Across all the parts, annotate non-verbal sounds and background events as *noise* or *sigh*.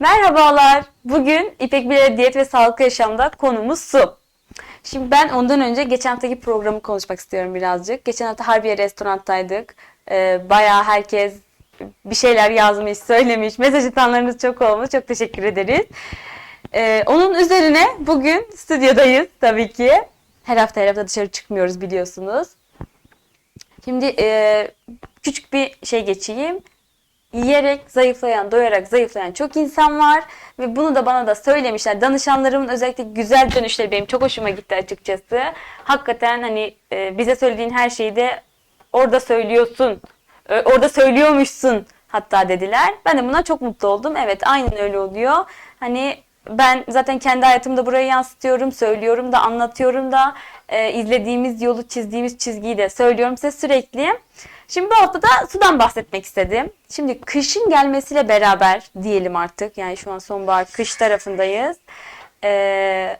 Merhabalar. Bugün İpek Bilal Diyet ve Sağlıklı Yaşam'da konumuz su. Şimdi ben ondan önce geçen haftaki programı konuşmak istiyorum birazcık. Geçen hafta Harbiye restorantaydık. Ee, bayağı herkes bir şeyler yazmış, söylemiş. Mesaj atanlarınız çok olmuş. Çok teşekkür ederiz. Ee, onun üzerine bugün stüdyodayız tabii ki. Her hafta her hafta dışarı çıkmıyoruz biliyorsunuz. Şimdi e, küçük bir şey geçeyim. Yiyerek zayıflayan, doyarak zayıflayan çok insan var ve bunu da bana da söylemişler. Danışanlarımın özellikle güzel dönüşleri benim çok hoşuma gitti açıkçası. Hakikaten hani e, bize söylediğin her şeyi de orada söylüyorsun, e, orada söylüyormuşsun hatta dediler. Ben de buna çok mutlu oldum. Evet aynen öyle oluyor. Hani ben zaten kendi hayatımda buraya yansıtıyorum, söylüyorum da, anlatıyorum da, e, izlediğimiz yolu, çizdiğimiz çizgiyi de söylüyorum size sürekli. Şimdi bu hafta da sudan bahsetmek istedim. Şimdi kışın gelmesiyle beraber diyelim artık, yani şu an sonbahar, kış tarafındayız. Ee,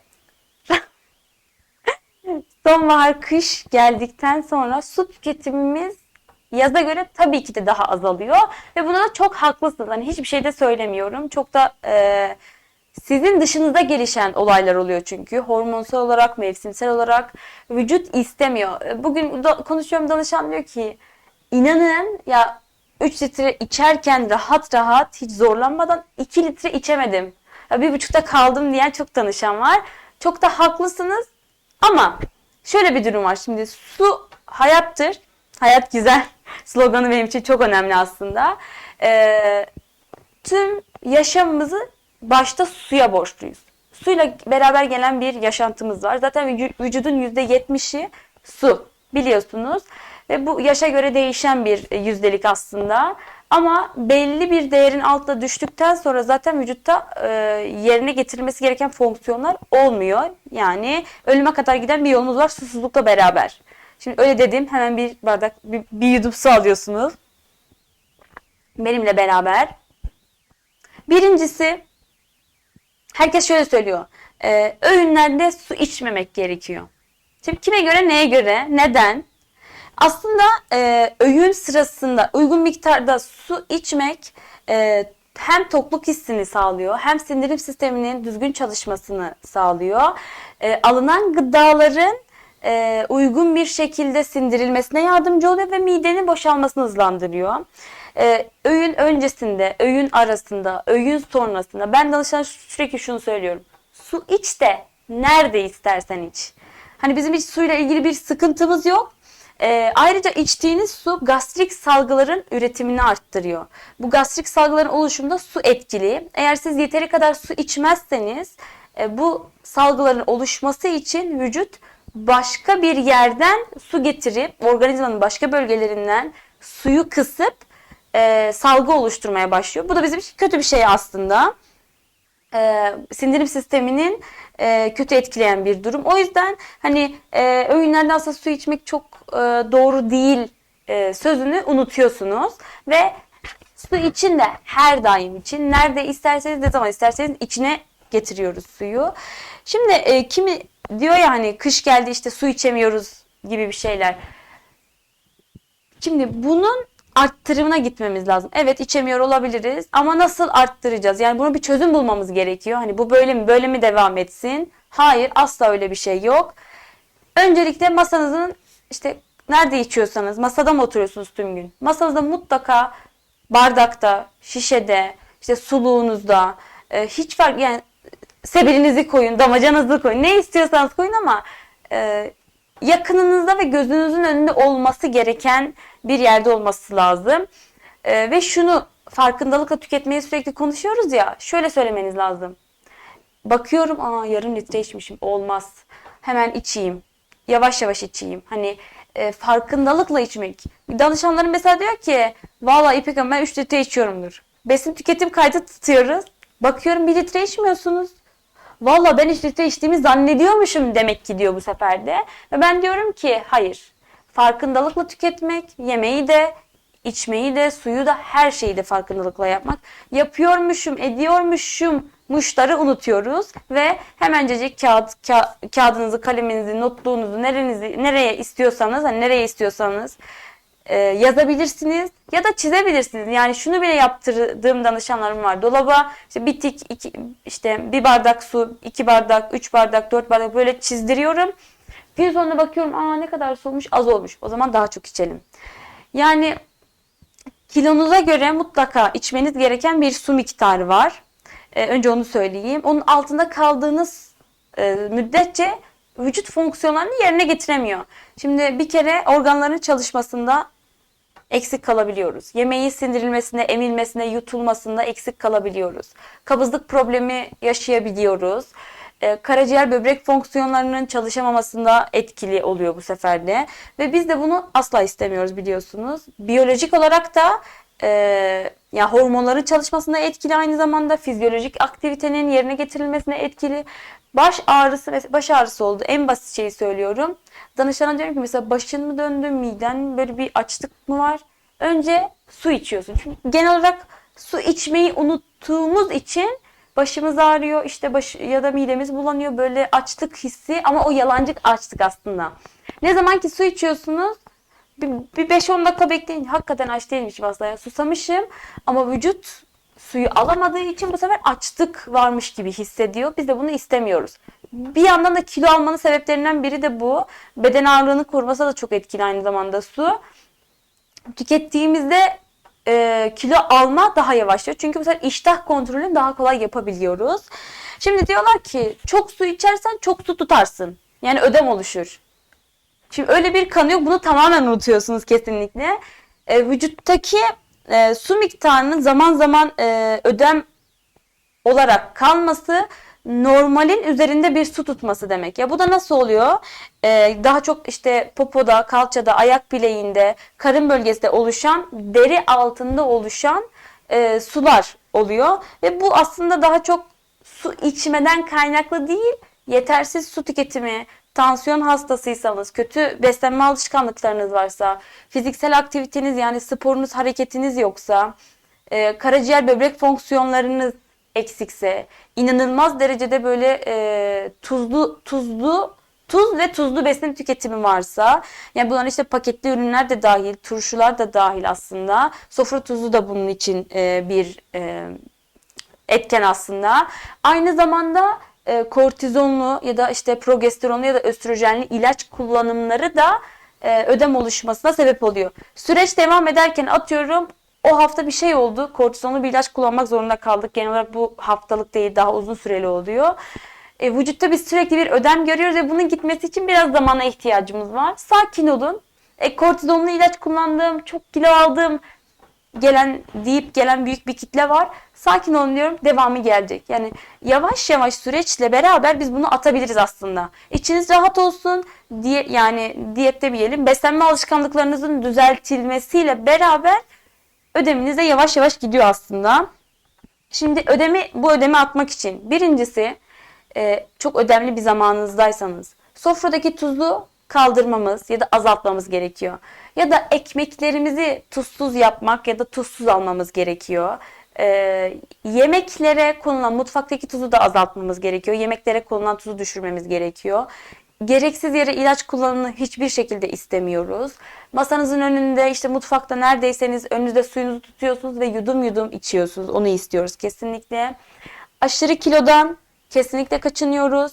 *laughs* sonbahar, kış geldikten sonra su tüketimimiz yaza göre tabii ki de daha azalıyor. Ve buna da çok haklısınız. Hani hiçbir şey de söylemiyorum. Çok da e, sizin dışınızda gelişen olaylar oluyor çünkü. Hormonsal olarak, mevsimsel olarak vücut istemiyor. Bugün da, konuşuyorum danışan diyor ki inanın ya 3 litre içerken rahat rahat hiç zorlanmadan 2 litre içemedim. Ya bir buçukta kaldım diyen çok danışan var. Çok da haklısınız. Ama şöyle bir durum var. Şimdi su hayattır. Hayat güzel. *laughs* Sloganı benim için çok önemli aslında. Ee, tüm yaşamımızı başta suya borçluyuz. Suyla beraber gelen bir yaşantımız var. Zaten vücu- vücudun %70'i su biliyorsunuz. Ve bu yaşa göre değişen bir yüzdelik aslında. Ama belli bir değerin altına düştükten sonra zaten vücutta e, yerine getirilmesi gereken fonksiyonlar olmuyor. Yani ölüme kadar giden bir yolumuz var susuzlukla beraber. Şimdi öyle dedim hemen bir bardak bir, bir yudum su alıyorsunuz. Benimle beraber. Birincisi herkes şöyle söylüyor. E, öğünlerde su içmemek gerekiyor. Şimdi kime göre neye göre neden? Aslında e, öğün sırasında uygun miktarda su içmek e, hem tokluk hissini sağlıyor hem sindirim sisteminin düzgün çalışmasını sağlıyor. E, alınan gıdaların e, uygun bir şekilde sindirilmesine yardımcı oluyor ve midenin boşalmasını hızlandırıyor. E, öğün öncesinde, öğün arasında, öğün sonrasında ben danışana sürekli şunu söylüyorum. Su iç de nerede istersen iç. Hani bizim hiç suyla ilgili bir sıkıntımız yok. Ee, ayrıca içtiğiniz su gastrik salgıların üretimini arttırıyor. Bu gastrik salgıların oluşumunda su etkili. Eğer siz yeteri kadar su içmezseniz e, bu salgıların oluşması için vücut başka bir yerden su getirip organizmanın başka bölgelerinden suyu kısıp e, salgı oluşturmaya başlıyor. Bu da bizim için kötü bir şey aslında e, sindirim sisteminin e, kötü etkileyen bir durum. O yüzden hani e, öğünlerde aslında su içmek çok e, doğru değil e, sözünü unutuyorsunuz ve su için de her daim için nerede isterseniz ne zaman isterseniz içine getiriyoruz suyu. Şimdi e, kimi diyor ya hani kış geldi işte su içemiyoruz gibi bir şeyler. Şimdi bunun arttırımına gitmemiz lazım. Evet içemiyor olabiliriz ama nasıl arttıracağız? Yani bunu bir çözüm bulmamız gerekiyor. Hani bu böyle mi böyle mi devam etsin? Hayır asla öyle bir şey yok. Öncelikle masanızın işte nerede içiyorsanız masada mı oturuyorsunuz tüm gün? Masanızda mutlaka bardakta, şişede, işte suluğunuzda e, hiç fark yani sebelinizi koyun, damacanızı koyun. Ne istiyorsanız koyun ama e, yakınınızda ve gözünüzün önünde olması gereken bir yerde olması lazım. Ee, ve şunu farkındalıkla tüketmeyi sürekli konuşuyoruz ya. Şöyle söylemeniz lazım. Bakıyorum aa yarım litre içmişim. Olmaz. Hemen içeyim. Yavaş yavaş içeyim. Hani e, farkındalıkla içmek. Danışanlarım mesela diyor ki valla İpek Hanım ben 3 litre içiyorumdur. Besin tüketim kaydı tutuyoruz. Bakıyorum 1 litre içmiyorsunuz. Valla ben 3 litre içtiğimi zannediyormuşum demek ki diyor bu sefer de. Ve ben diyorum ki hayır. Farkındalıkla tüketmek, yemeği de, içmeyi de, suyu da her şeyi de farkındalıkla yapmak. Yapıyormuşum, ediyormuşum muşları unutuyoruz ve hemencecik kağıt, ka- kağıdınızı, kaleminizi, notluğunuzu nerenizi, nereye istiyorsanız, hani nereye istiyorsanız e, yazabilirsiniz ya da çizebilirsiniz. Yani şunu bile yaptırdığım danışanlarım var. Dolaba işte bir tik, iki, işte bir bardak su, iki bardak, üç bardak, dört bardak böyle çizdiriyorum. Gün sonunda bakıyorum aa ne kadar su olmuş az olmuş. O zaman daha çok içelim. Yani kilonuza göre mutlaka içmeniz gereken bir su miktarı var. Ee, önce onu söyleyeyim. Onun altında kaldığınız e, müddetçe vücut fonksiyonlarını yerine getiremiyor. Şimdi bir kere organların çalışmasında eksik kalabiliyoruz. Yemeğin sindirilmesinde, emilmesinde, yutulmasında eksik kalabiliyoruz. Kabızlık problemi yaşayabiliyoruz. Ee, karaciğer böbrek fonksiyonlarının çalışamamasında etkili oluyor bu sefer de. Ve biz de bunu asla istemiyoruz biliyorsunuz. Biyolojik olarak da e, ya hormonların çalışmasına etkili aynı zamanda fizyolojik aktivitenin yerine getirilmesine etkili. Baş ağrısı ve baş ağrısı oldu. En basit şeyi söylüyorum. Danışana diyorum ki mesela başın mı döndü, miden böyle bir açlık mı var? Önce su içiyorsun. Çünkü genel olarak su içmeyi unuttuğumuz için başımız ağrıyor işte baş ya da midemiz bulanıyor böyle açlık hissi ama o yalancık açlık aslında. Ne zaman ki su içiyorsunuz bir, bir 5-10 dakika bekleyin. Hakikaten aç değilmişim aslında. Yani susamışım ama vücut suyu alamadığı için bu sefer açlık varmış gibi hissediyor. Biz de bunu istemiyoruz. Bir yandan da kilo almanın sebeplerinden biri de bu. Beden ağırlığını koruması da çok etkili aynı zamanda su. Tükettiğimizde e, kilo alma daha yavaşlıyor. Çünkü bu sefer iştah kontrolünü daha kolay yapabiliyoruz. Şimdi diyorlar ki çok su içersen çok su tutarsın. Yani ödem oluşur. Şimdi öyle bir kanı yok. Bunu tamamen unutuyorsunuz kesinlikle. E, vücuttaki e, su miktarının zaman zaman e, ödem olarak kalması normalin üzerinde bir su tutması demek. Ya bu da nasıl oluyor? Ee, daha çok işte popoda, kalçada, ayak bileğinde, karın bölgesinde oluşan, deri altında oluşan e, sular oluyor. Ve bu aslında daha çok su içmeden kaynaklı değil, yetersiz su tüketimi, tansiyon hastasıysanız, kötü beslenme alışkanlıklarınız varsa, fiziksel aktiviteniz yani sporunuz, hareketiniz yoksa, e, karaciğer böbrek fonksiyonlarınız eksikse, inanılmaz derecede böyle e, tuzlu tuzlu tuz ve tuzlu besin tüketimi varsa, yani bunlar işte paketli ürünler de dahil, turşular da dahil aslında. Sofra tuzu da bunun için e, bir e, etken aslında. Aynı zamanda e, kortizonlu ya da işte progesteronlu ya da östrojenli ilaç kullanımları da e, ödem oluşmasına sebep oluyor. Süreç devam ederken atıyorum o hafta bir şey oldu. Kortizonlu bir ilaç kullanmak zorunda kaldık. Genel olarak bu haftalık değil daha uzun süreli oluyor. E, vücutta biz sürekli bir ödem görüyoruz ve bunun gitmesi için biraz zamana ihtiyacımız var. Sakin olun. E, kortizonlu ilaç kullandım, çok kilo aldım gelen deyip gelen büyük bir kitle var. Sakin olun diyorum. Devamı gelecek. Yani yavaş yavaş süreçle beraber biz bunu atabiliriz aslında. İçiniz rahat olsun. Diye, yani diyet demeyelim. Beslenme alışkanlıklarınızın düzeltilmesiyle beraber ödeminiz de yavaş yavaş gidiyor aslında. Şimdi ödemi bu ödemi atmak için birincisi e, çok ödemli bir zamanınızdaysanız sofradaki tuzu kaldırmamız ya da azaltmamız gerekiyor. Ya da ekmeklerimizi tuzsuz yapmak ya da tuzsuz almamız gerekiyor. Ee, yemeklere konulan mutfaktaki tuzu da azaltmamız gerekiyor. Yemeklere konulan tuzu düşürmemiz gerekiyor. Gereksiz yere ilaç kullanımını hiçbir şekilde istemiyoruz. Masanızın önünde işte mutfakta neredeyseniz önünüzde suyunuzu tutuyorsunuz ve yudum yudum içiyorsunuz. Onu istiyoruz kesinlikle. Aşırı kilodan kesinlikle kaçınıyoruz.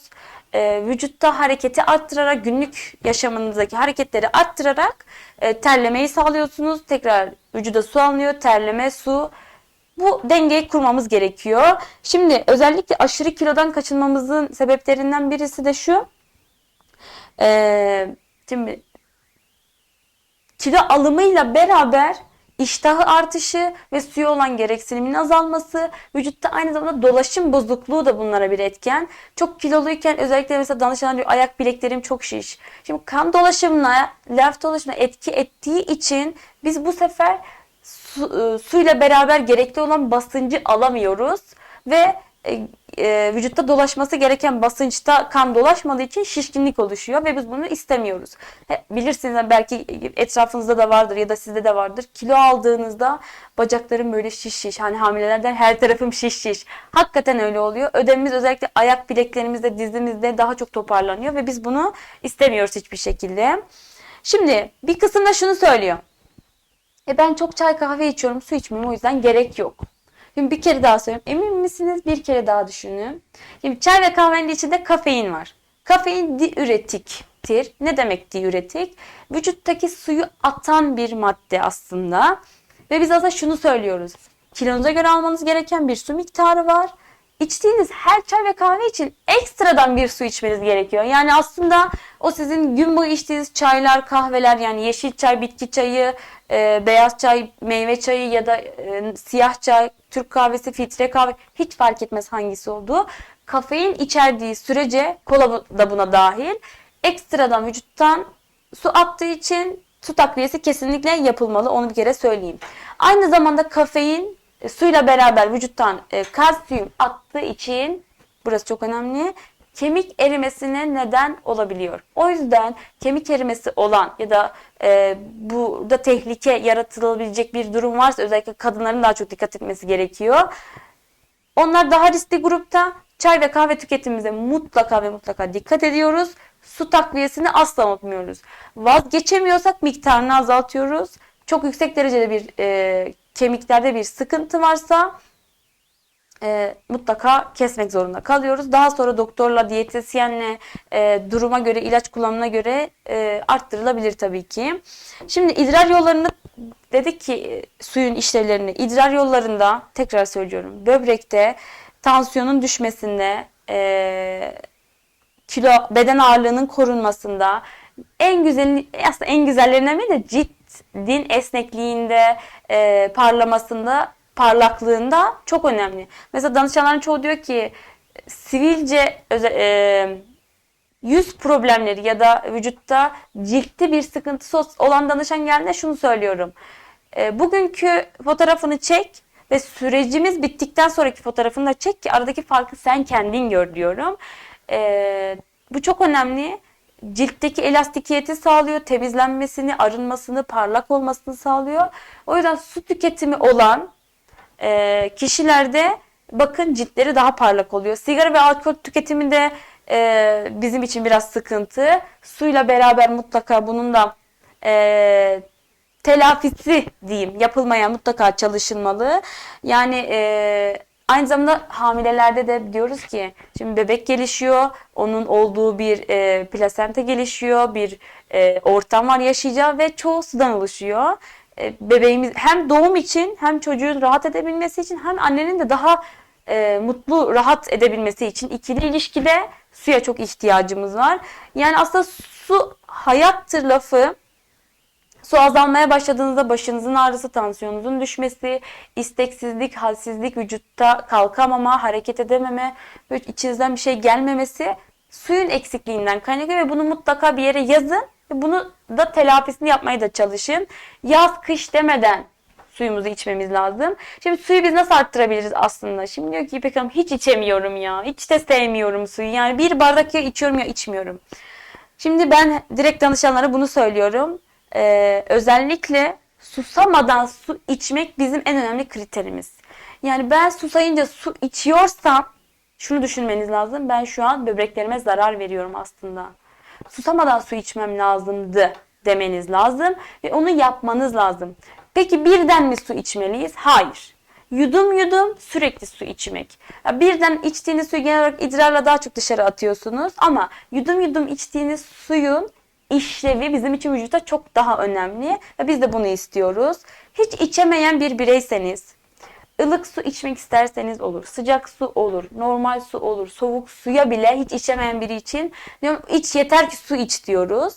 Ee, vücutta hareketi arttırarak günlük yaşamınızdaki hareketleri arttırarak e, terlemeyi sağlıyorsunuz. Tekrar vücuda su alınıyor. Terleme, su. Bu dengeyi kurmamız gerekiyor. Şimdi özellikle aşırı kilodan kaçınmamızın sebeplerinden birisi de şu. Ee, şimdi kilo alımıyla beraber iştahı artışı ve suya olan gereksinimin azalması, vücutta aynı zamanda dolaşım bozukluğu da bunlara bir etken. Çok kiloluyken özellikle mesela danışan diyor ayak bileklerim çok şiş. Şimdi kan dolaşımına, lenf dolaşımına etki ettiği için biz bu sefer su, e, suyla beraber gerekli olan basıncı alamıyoruz ve e, e, vücutta dolaşması gereken basınçta kan dolaşmadığı için şişkinlik oluşuyor ve biz bunu istemiyoruz. Bilirsiniz belki etrafınızda da vardır ya da sizde de vardır. Kilo aldığınızda bacaklarım böyle şiş şiş. Hani hamilelerden her tarafım şiş şiş. Hakikaten öyle oluyor. Ödemimiz özellikle ayak bileklerimizde, dizimizde daha çok toparlanıyor ve biz bunu istemiyoruz hiçbir şekilde. Şimdi bir kısımda şunu söylüyor. E ben çok çay kahve içiyorum, su içmiyorum o yüzden gerek yok. Şimdi bir kere daha söyleyeyim. Emin misiniz? Bir kere daha düşünün. Şimdi çay ve kahvenin içinde kafein var. Kafein diüretiktir. Ne demek diüretik? Vücuttaki suyu atan bir madde aslında. Ve biz aslında şunu söylüyoruz. Kilonuza göre almanız gereken bir su miktarı var. İçtiğiniz her çay ve kahve için ekstradan bir su içmeniz gerekiyor. Yani aslında o sizin gün boyu içtiğiniz çaylar, kahveler yani yeşil çay, bitki çayı, e, beyaz çay, meyve çayı ya da e, siyah çay, Türk kahvesi, filtre kahve hiç fark etmez hangisi olduğu. Kafein içerdiği sürece kola da buna dahil ekstradan vücuttan su attığı için su takviyesi kesinlikle yapılmalı. Onu bir kere söyleyeyim. Aynı zamanda kafein e, suyla beraber vücuttan e, kalsiyum attığı için burası çok önemli. Kemik erimesine neden olabiliyor. O yüzden kemik erimesi olan ya da e, burada tehlike yaratılabilecek bir durum varsa özellikle kadınların daha çok dikkat etmesi gerekiyor. Onlar daha riskli grupta. Çay ve kahve tüketimimize mutlaka ve mutlaka dikkat ediyoruz. Su takviyesini asla unutmuyoruz. Vazgeçemiyorsak miktarını azaltıyoruz. Çok yüksek derecede bir e, kemiklerde bir sıkıntı varsa e, mutlaka kesmek zorunda kalıyoruz. Daha sonra doktorla, diyetisyenle e, duruma göre, ilaç kullanımına göre e, arttırılabilir tabii ki. Şimdi idrar yollarını dedik ki e, suyun işlevlerini idrar yollarında tekrar söylüyorum. Böbrekte tansiyonun düşmesinde, e, kilo beden ağırlığının korunmasında en güzel aslında en güzellerinden biri de cildin esnekliğinde, e, parlamasında, parlaklığında çok önemli. Mesela danışanların çoğu diyor ki sivilce e, yüz problemleri ya da vücutta ciltte bir sıkıntısı olan danışan geldiğinde şunu söylüyorum. E, bugünkü fotoğrafını çek ve sürecimiz bittikten sonraki fotoğrafını da çek ki aradaki farkı sen kendin gör diyorum. E, bu çok önemli. Ciltteki elastikiyeti sağlıyor, temizlenmesini, arınmasını, parlak olmasını sağlıyor. O yüzden su tüketimi olan e, kişilerde bakın ciltleri daha parlak oluyor. Sigara ve alkol tüketimi de e, bizim için biraz sıkıntı. Suyla beraber mutlaka bunun da e, telafisi diyeyim yapılmaya mutlaka çalışılmalı. Yani e, aynı zamanda hamilelerde de diyoruz ki şimdi bebek gelişiyor. Onun olduğu bir e, plasenta gelişiyor. Bir e, ortam var yaşayacağı ve çoğu sudan oluşuyor. E, bebeğimiz hem doğum için hem çocuğun rahat edebilmesi için hem annenin de daha e, mutlu rahat edebilmesi için ikili ilişkide suya çok ihtiyacımız var. Yani aslında su hayattır lafı Su azalmaya başladığınızda başınızın ağrısı, tansiyonunuzun düşmesi, isteksizlik, halsizlik, vücutta kalkamama, hareket edememe, böyle içinizden bir şey gelmemesi suyun eksikliğinden kaynaklı ve bunu mutlaka bir yere yazın ve bunu da telafisini yapmaya da çalışın. Yaz, kış demeden suyumuzu içmemiz lazım. Şimdi suyu biz nasıl arttırabiliriz aslında? Şimdi diyor ki İpek Hanım hiç içemiyorum ya. Hiç de sevmiyorum suyu. Yani bir bardak ya içiyorum ya içmiyorum. Şimdi ben direkt danışanlara bunu söylüyorum e, özellikle susamadan su içmek bizim en önemli kriterimiz. Yani ben susayınca su içiyorsam şunu düşünmeniz lazım. Ben şu an böbreklerime zarar veriyorum aslında. Susamadan su içmem lazımdı demeniz lazım ve onu yapmanız lazım. Peki birden mi su içmeliyiz? Hayır. Yudum yudum sürekli su içmek. birden içtiğiniz suyu genel olarak idrarla daha çok dışarı atıyorsunuz ama yudum yudum içtiğiniz suyun işlevi bizim için vücutta çok daha önemli ve biz de bunu istiyoruz. Hiç içemeyen bir bireyseniz, ılık su içmek isterseniz olur, sıcak su olur, normal su olur, soğuk suya bile hiç içemeyen biri için diyorum iç yeter ki su iç diyoruz.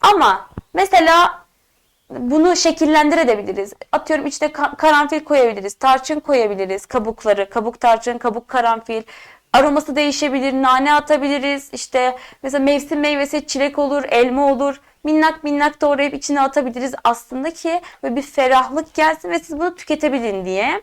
Ama mesela bunu şekillendirebiliriz. Atıyorum içine karanfil koyabiliriz, tarçın koyabiliriz, kabukları, kabuk tarçın, kabuk karanfil, Aroması değişebilir, nane atabiliriz. İşte mesela mevsim meyvesi çilek olur, elma olur. Minnak minnak doğrayıp içine atabiliriz aslında ki böyle bir ferahlık gelsin ve siz bunu tüketebilin diye.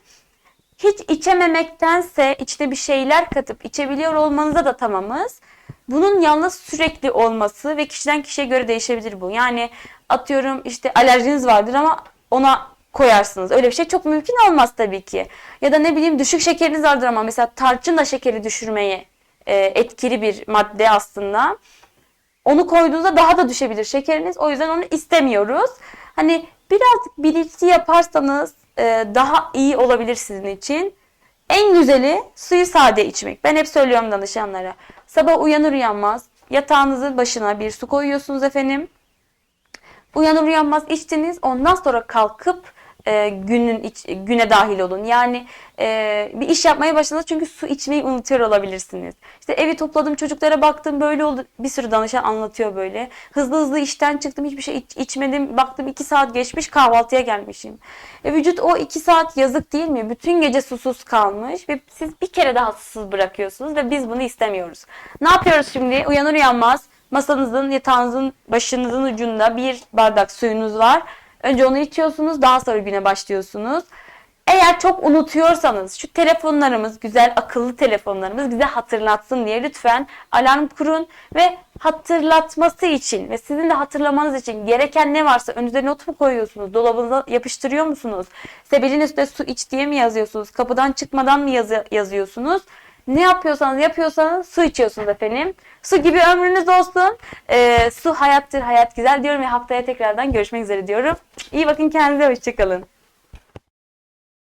Hiç içememektense içine bir şeyler katıp içebiliyor olmanıza da tamamız. Bunun yalnız sürekli olması ve kişiden kişiye göre değişebilir bu. Yani atıyorum işte alerjiniz vardır ama ona koyarsınız. Öyle bir şey çok mümkün olmaz tabii ki. Ya da ne bileyim düşük şekeriniz vardır ama mesela tarçın da şekeri düşürmeye e, etkili bir madde aslında. Onu koyduğunuzda daha da düşebilir şekeriniz. O yüzden onu istemiyoruz. Hani birazcık bilinçli yaparsanız e, daha iyi olabilir sizin için. En güzeli suyu sade içmek. Ben hep söylüyorum danışanlara. Sabah uyanır uyanmaz yatağınızın başına bir su koyuyorsunuz efendim. Uyanır uyanmaz içtiniz. Ondan sonra kalkıp e, günün iç- güne dahil olun. Yani e, bir iş yapmaya başladınız çünkü su içmeyi unutuyor olabilirsiniz. İşte evi topladım, çocuklara baktım, böyle oldu. Bir sürü danışan anlatıyor böyle. Hızlı hızlı işten çıktım, hiçbir şey iç- içmedim. Baktım iki saat geçmiş, kahvaltıya gelmişim. E, vücut o iki saat yazık değil mi? Bütün gece susuz kalmış ve siz bir kere daha susuz bırakıyorsunuz ve biz bunu istemiyoruz. Ne yapıyoruz şimdi? Uyanır uyanmaz masanızın, yatağınızın başınızın ucunda bir bardak suyunuz var. Önce onu içiyorsunuz, daha sonra güne başlıyorsunuz. Eğer çok unutuyorsanız şu telefonlarımız, güzel akıllı telefonlarımız bize hatırlatsın diye lütfen alarm kurun ve hatırlatması için ve sizin de hatırlamanız için gereken ne varsa önünüze not mu koyuyorsunuz? Dolabınıza yapıştırıyor musunuz? Sebelin üstüne su iç diye mi yazıyorsunuz? Kapıdan çıkmadan mı yazı- yazıyorsunuz? Ne yapıyorsanız yapıyorsanız su içiyorsunuz efendim. Su gibi ömrünüz olsun. Ee, su hayattır, hayat güzel diyorum ve haftaya tekrardan görüşmek üzere diyorum. İyi bakın kendinize, hoşçakalın.